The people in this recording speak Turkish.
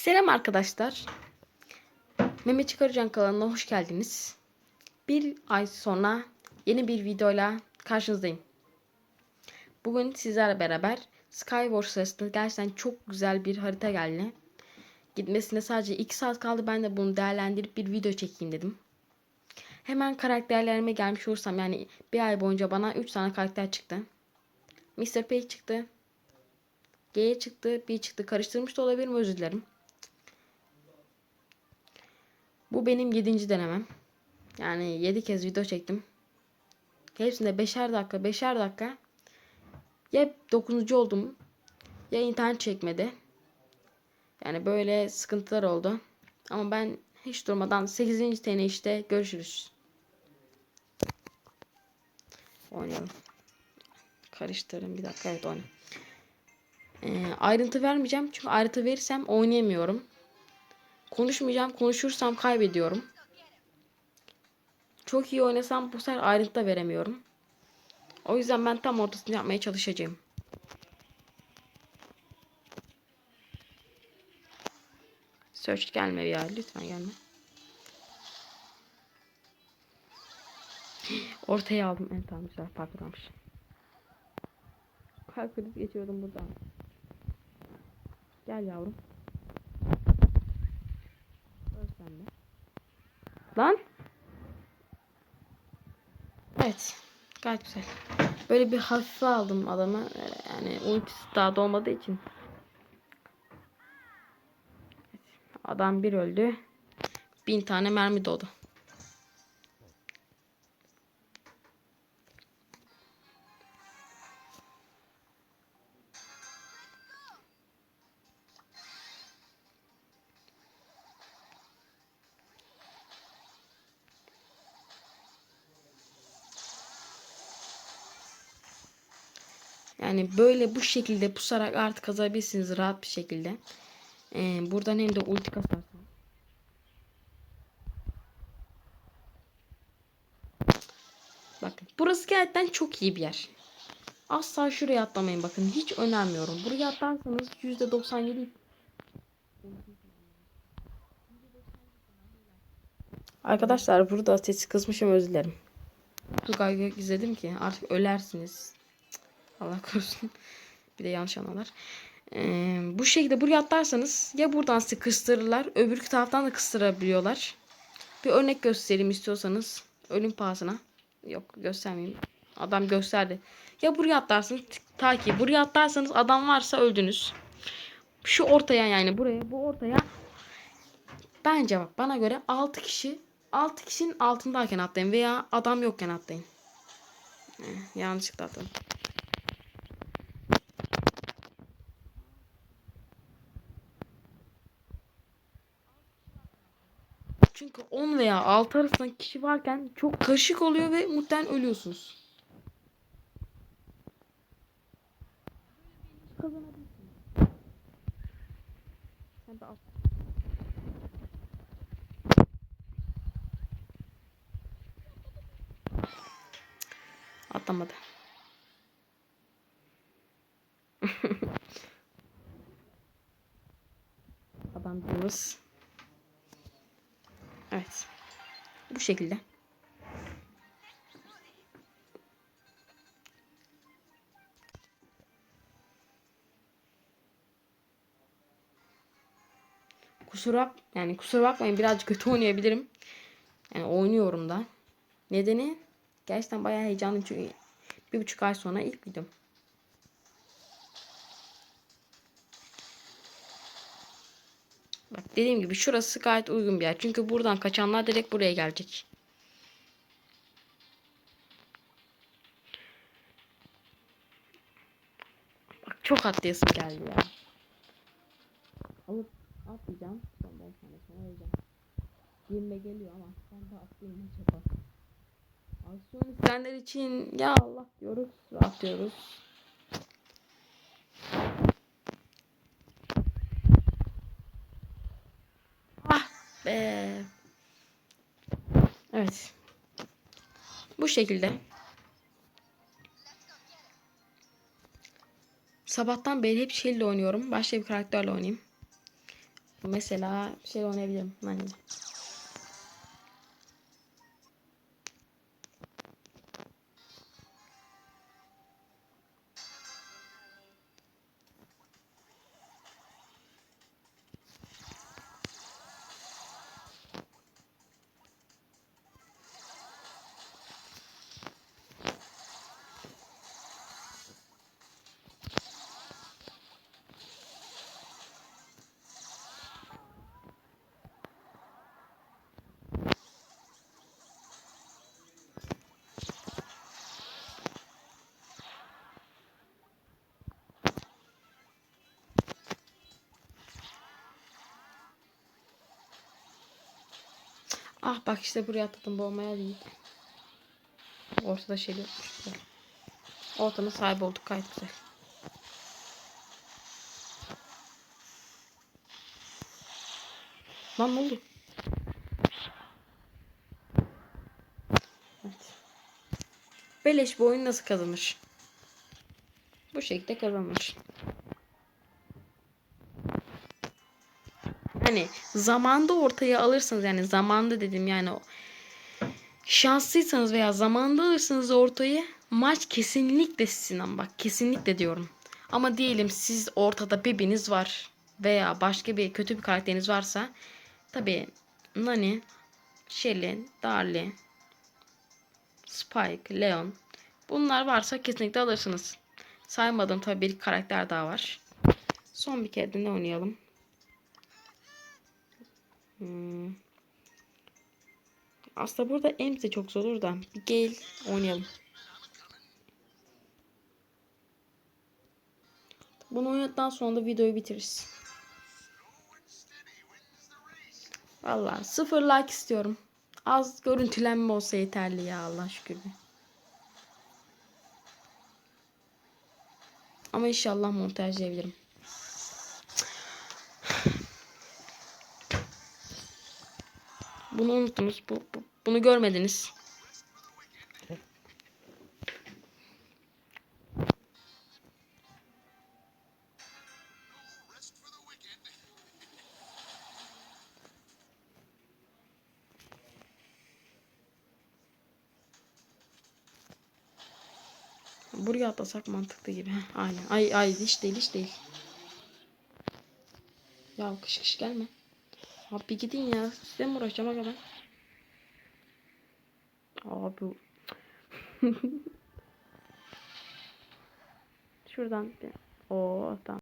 Selam arkadaşlar. Mehmet Çıkarıcan kanalına hoş geldiniz. Bir ay sonra yeni bir videoyla karşınızdayım. Bugün sizlerle beraber Skywars sırasında gerçekten çok güzel bir harita geldi. Gitmesine sadece 2 saat kaldı. Ben de bunu değerlendirip bir video çekeyim dedim. Hemen karakterlerime gelmiş olursam yani bir ay boyunca bana 3 tane karakter çıktı. Mr. P çıktı. G çıktı, B çıktı. Karıştırmış da olabilirim özür dilerim. Bu benim 7. denemem. Yani 7 kez video çektim. Hepsinde 5'er dakika, 5'er dakika. Ya 9. oldum ya internet çekmedi. Yani böyle sıkıntılar oldu. Ama ben hiç durmadan 8. tane işte görüşürüz. Oynayalım. Karıştırın bir dakika evet oynayalım. Ee, ayrıntı vermeyeceğim çünkü ayrıntı verirsem oynayamıyorum. Konuşmayacağım. Konuşursam kaybediyorum. Çok iyi oynasam bu sefer ayrıntı veremiyorum. O yüzden ben tam ortasını yapmaya çalışacağım. Search gelme ya. Lütfen gelme. Ortaya aldım. En tamam güzel parkurlamış. Kalp krizi geçiyordum buradan. Gel yavrum. Öl sen de. Lan. Evet. Gayet güzel. Böyle bir hafife aldım adamı. Ee, Yani ultisi daha dolmadığı için. Adam bir öldü. Bin tane mermi doğdu. Yani böyle bu şekilde pusarak artık kazabilirsiniz rahat bir şekilde. Ee, buradan hem de ulti kasarsınız. Bakın burası gerçekten çok iyi bir yer. Asla şuraya atlamayın bakın. Hiç önermiyorum. Buraya atlarsanız %97 Arkadaşlar burada sesi kısmışım özür dilerim. Tugay izledim ki artık ölersiniz. Allah korusun. Bir de yanlış anlarlar. Ee, bu şekilde buraya atlarsanız ya buradan sizi kıstırırlar öbür taraftan da kıstırabiliyorlar. Bir örnek göstereyim istiyorsanız ölüm pahasına. Yok göstermeyeyim. Adam gösterdi. Ya buraya atlarsınız ta ki buraya atlarsanız adam varsa öldünüz. Şu ortaya yani buraya bu ortaya bence bak bana göre 6 kişi 6 kişinin altındayken atlayın veya adam yokken atlayın. Eh, yanlışlıkla atladım. Çünkü 10 veya 6 arasında kişi varken çok karışık oluyor ve muhtemelen ölüyorsunuz. Kazanabilirsiniz. Sen de at. Atlamadı. Adam diyoruz. Evet. Bu şekilde. Kusura yani kusura bakmayın birazcık kötü oynayabilirim. Yani oynuyorum da. Nedeni gerçekten bayağı heyecanlı çünkü bir buçuk ay sonra ilk videom. Bak dediğim gibi şurası gayet uygun bir yer. Çünkü buradan kaçanlar direkt buraya gelecek. Bak çok atlayasım geldi ya. Alıp atlayacağım. Son 10 saniye sonra öleceğim. 20 geliyor ama ben de atlayayım acaba. Aksiyon isteyenler için ya Allah diyoruz. Rahatlıyoruz. Ah be. Evet. Bu şekilde. Sabahtan beri hep şeyle oynuyorum. Başka bir karakterle oynayayım. Mesela şey oynayabilirim. Hani Ah bak işte buraya atladım boğmaya değil. Ortada şey yokmuş. Ortanın sahibi olduk gayet güzel. Lan ne oldu? Evet. Beleş bu oyun nasıl kazanır? Bu şekilde kazanır. Hani zamanda ortaya alırsınız yani zamanda dedim yani şanslıysanız veya zamanda alırsınız ortayı maç kesinlikle sizin bak kesinlikle diyorum. Ama diyelim siz ortada bebiniz var veya başka bir kötü bir karakteriniz varsa tabi Nani, Shelly, Darly, Spike, Leon bunlar varsa kesinlikle alırsınız. Saymadığım tabi bir karakter daha var. Son bir kere de ne oynayalım? Hmm. Aslında burada Ems çok zor olur da bir gel oynayalım. Bunu oynadıktan sonra da videoyu bitiririz. Valla sıfır like istiyorum. Az görüntülenme olsa yeterli ya Allah şükür. Ama inşallah montajlayabilirim. Bunu unuttunuz. Bu, bu- bunu görmediniz. Buraya atlasak mantıklı gibi. Aynen. Ay ay hiç değil hiç değil. Ya kış kış gelme. Abi gidin ya. Size mi uğraşacağım aga? Abi. Şuradan bir. Oo tamam.